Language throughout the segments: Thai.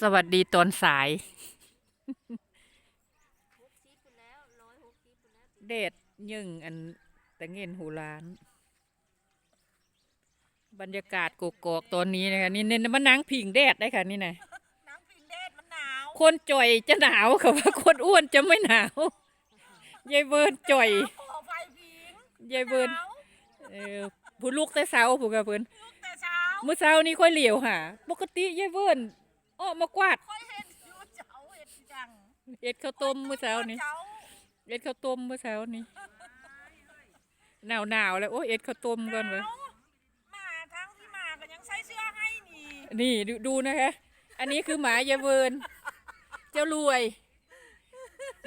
สวัสดีตอนสาย เดดยึ่งอันตะเงินหูล้าน บรรยากาศกกอกๆตอนนี้นะคะนี่เน้นมานั่งผิงแดดได้ค่ะนี่นะน้ำพิงแดดมันหนาวคนจ่อยจะหนาวค่ะว่าคนอ้วนจะไม่หนาวยายเบิร์นจ่อยขอไฟพิงยายเบิร์นหนาวเออผู้ลูกแต่เช้าผู้กับเพิ่นลุกแต่เช้า เมื่อเช้านี้ค่อยเหลียวหาปกติยายเบิร์น ออกมากวาดค่อยเห็นอยู่เจ้าเห็นจังเอ็ดข้าวต้มเมื่อเช้านี้เจ้าเอ็ดข้าวต้มเมื่อเช้านี้หนาวหนาวๆแล้วโอ้ยเอ็ดข้าวต้มก่อนเว้ยหนาวมาทั้งที่มาก็ยังใส่เสื้อให้นี่นี่ดูดูนะคะอันนี้คือหมายายเวิร์นเจ้ารวย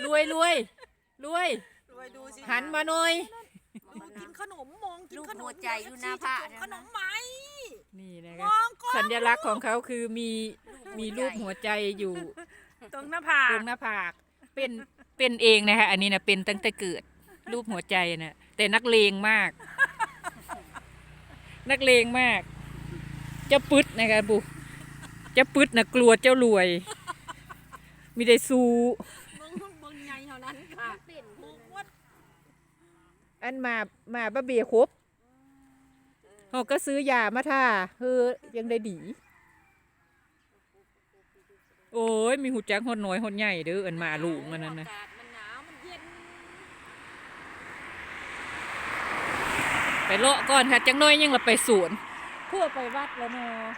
รวยรวยรวยรวยดูสิหันมาหน่อยดูกินขนมมองกินลูกขนมหัวใจอยู่หน้าผ้าเนี่ยนะขนมไหมนี่นะมคะองก็สัญลักษณ์ของเขาคือมี มีรูปหัวใจอยู่ตรงหน้าผาตรงหน้าผากเป็นเป็นเองนะคะอันนี้นะเป็นตั้งแต่เกิด รูปหัวใจนะแต่นักเลงมาก นักเลงมากเจ้าปึ๊ดนะคะบุเจ้าปึ๊ดนะกลัวเจ้ารวย มีได้สู้มองมองใหญ่เท่านั้นค่ะเป็นมองวัดอันมามาบะเบียครบเขาก็ซื้อยามาท่าเฮ้อยังได้ดี โอ้ยมีหูจักหดน้อยหดใหญ่เด้ออันมาลูกมันนั่นนะอากาศมันหนาวมันเย็นไปเลาะก่อนค่ะจังน้อยยังละไปสวนเพื่อไปวัดแล้วเนาะ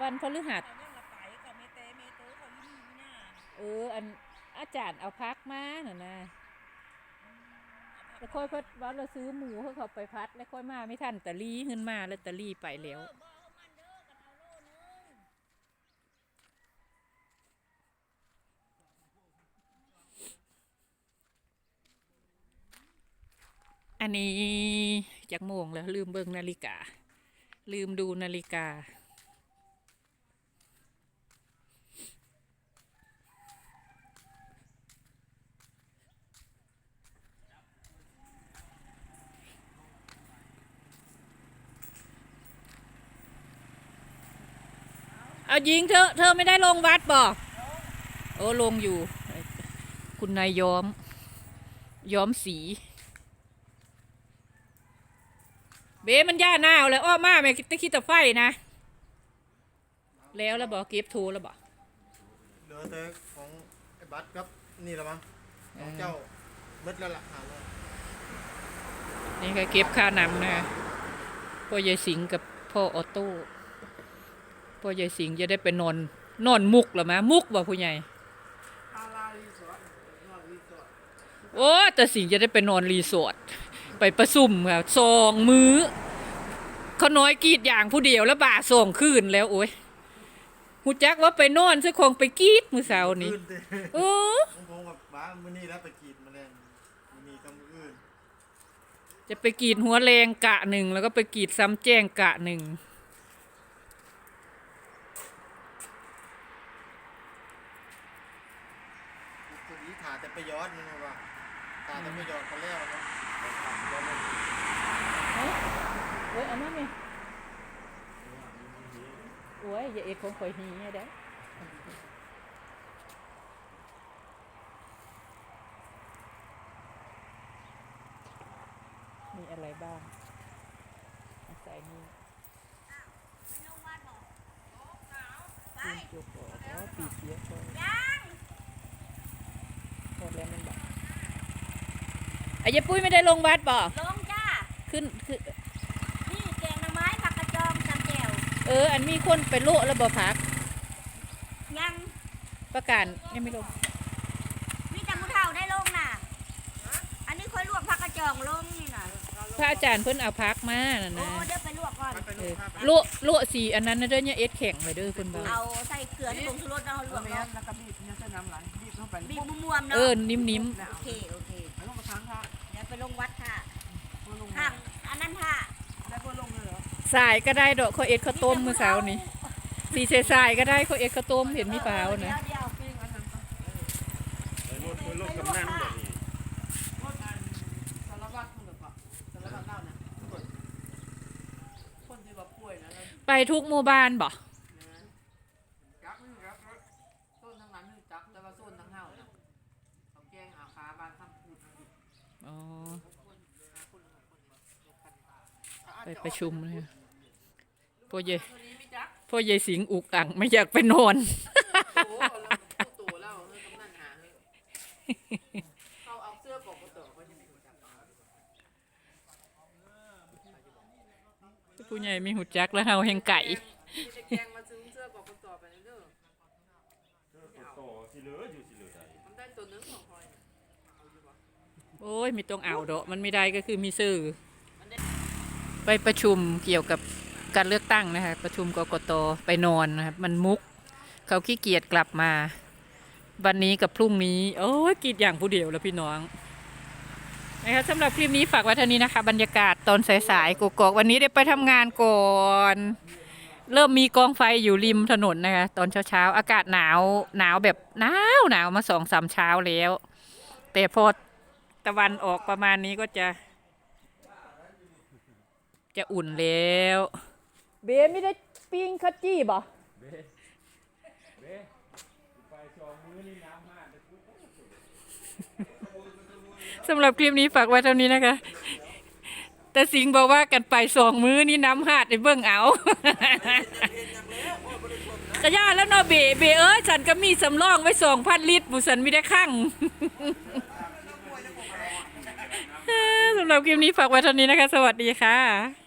วันพฤหัสแต่ยังละไปก็เมเตเมโตเขาอยู่นี่นี่นะเอออันอาจารย์เอาพักมาน่ะนะแล้วค่อยพัดวัดเราซื้อหมูเพื่อเขาไปพัด แล้วค่อยมาไม่ทันตะลี่ขึ้นมาแล้วตะลี่ไปแล้ว อันนี้จากโมงแล้วลืมเบิ่งนาฬิกา ลืมดูนาฬิกา เอายิงเธอ เธอไม่ได้ลงวัดบอกโอ้ลงอยู่ คุณนายย้อม ย้อมสี เบ้มันย่าหนาวเลยอ้อมาแม่ตะคิดตะไฟนะ แล้วแล้วบอกเก็บโทรแล้วบอกเหลือแต่ของไอ้บัตรครับนี่ละมั้งของเจ้าเบิดแล้วล่ะหาแล้วนี่ก็เก็บค่านำนะพ่อยายสิงห์กับพ่อออโต้พ่อยายสิงห์จะได้ไปนอนนอนมุกเหรอมะมุกบ่ผู้ใหญ่ฮาลารีสอร์ทนอนรีสอร์ทโอ้แต่สิงห์จะได้ไปนอนรีสอร์ท ไปประสุมค่ะสองมื้อเขาน้อยกรีดอย่างผู้เดียวแล้วบ่าสองคืนแล้วโอ้ยหูจักว่าไปนอนซะคงไปกรีดมื้อเช้านี้อื่นเด้เออของผมกับบ้ามื้อนี้แล้วไปกรีดแมลงมื้อนี้กับมื้ออื่นจะไปกรีดหัวแรงกะหนึ่งแล้วก็ไปกรีดซ้ำแจ้งกะหนึ่งตัวนี้ขาแต่ไปยอดมันว่า ขาแต่ไปยอดเขาแล้วเนาะเอ้ยเอามาไหมโอ้ยอย่าเอ็ดของข่อยหีเด้อมีอะไรบ้างเอาใส่นี่ปีนจุกออกอ๋อปีเสียก่อนหมดแล้วมันบอก อายายปุ้ยไม่ได้ลงวัดบ่ลงจ้าขึ้นคือนี่แกงหน่อไม้ผักกระจอมจำแจ่วเออ อันมีคนไปโละแล้วบ่พัก ยังประกาศยังไม่ลง มีแต่มุเท่าได้ลงน่ะ อันนี้ค่อยลวกผักกระจองลงนี่น่ะพระอาจารย์เพิ่นเอาพักมาน่ะโอ้นะเดี๋ยวไปลวกก่อนไปเอลูอกค้าไปโละโละสีอันนั้นนะเด้อเนี่ยเอ็ดแข็งเลยเด้อเพิ่นบอกเอาใส่เกลือที่ผงชูรสเอาลวกแม่เนาะแล้วก็บีบเนี่ยจะน้ำไหลบีบเข้าไปบีบมวมๆเนาะเออนิ่มโอเคโอเค แล้วต้องมาค้างค่ะเดี๋ยว ไปลงวัดค่ะพอลงห่างอันนั้นค่ะได้พอลงเลยเหรอๆสายก็ได้ดอกเขาเอ็ดข้าวต้มมื้อเช้านี้สีเสสายก็ได้เขาเอ็ดข้าวต้มเห็นมีเปล่านะ เดี๋ยวเดี๋ยวปิ้งอันนั้นปะไปลวกค่ะรถอันสารวัตรคนเดียวปะสารวัตรเล่าเนี่ยคนที่แบบป่วยป่วยนะแล้วไปทุกหมู่บ้านบ่ จักนี่ครับโซนทั้งนั้นนี่จักแต่ว่าโซนทั้งเฮาน่ะเขาแจ้งอาคาบ้านทำพูด อ๋อ ไปประชุมเลยพ่อเยตัวกพ่อเยสิงอุกอังไม่อยากไปนอนโอ้เราพูดตัวเราเฮ้ยกำนันผู้ใหญ่มีหุจักแล้วเฮาแห่งไก่ตัวที่เหลืออยู่ที่เหลือใดมันได้ตัวนึงของคอย โอ้ยม่ต้องเอาดอกมันไม่ได้ก็คือมีซื่อ ไปประชุมเกี่ยวกับการเลือกตั้งนะคะ ประชุมกกตไปนอนนะครับมันมุก เขาขี้เกียจกลับมา วันนี้กับพรุ่งนี้ โอ้ยกีดอย่างผู้เดียวแล้วพี่น้องนะคะสำหรับคลิปนี้ฝากไว้เท่านี้นะคะ บรรยากาศตอนสายๆกกอกวันนี้ได้ไปทำงานก่อนเริ่มมีกองไฟอยู่ริมถนนนะคะ ตอนเช้าๆ อากาศหนาวหนาวแบบหนาวหนาวมาสองสามเช้าแล้ว แต่พอ ตะวันออกประมาณนี้ก็จะ จะอุ่นแล้ว เบไม่ได้ปิ้งคัดจี้บ่สำหรับคลิปนี้ฝากไว้เท่านี้นะคะ แต่สิงห์บอกว่ากันไปสองมื้อนี่น้ำหาดในเบื้องเอากระยาแล้วเนาะเบเบเอ้ยฉันก็มีสำรองไว้สองพันลิตรบุสันไม่ได้ข้างสำหรับคลิปนี้ฝากไว้เท่านี้นะคะ สวัสดีค่ะ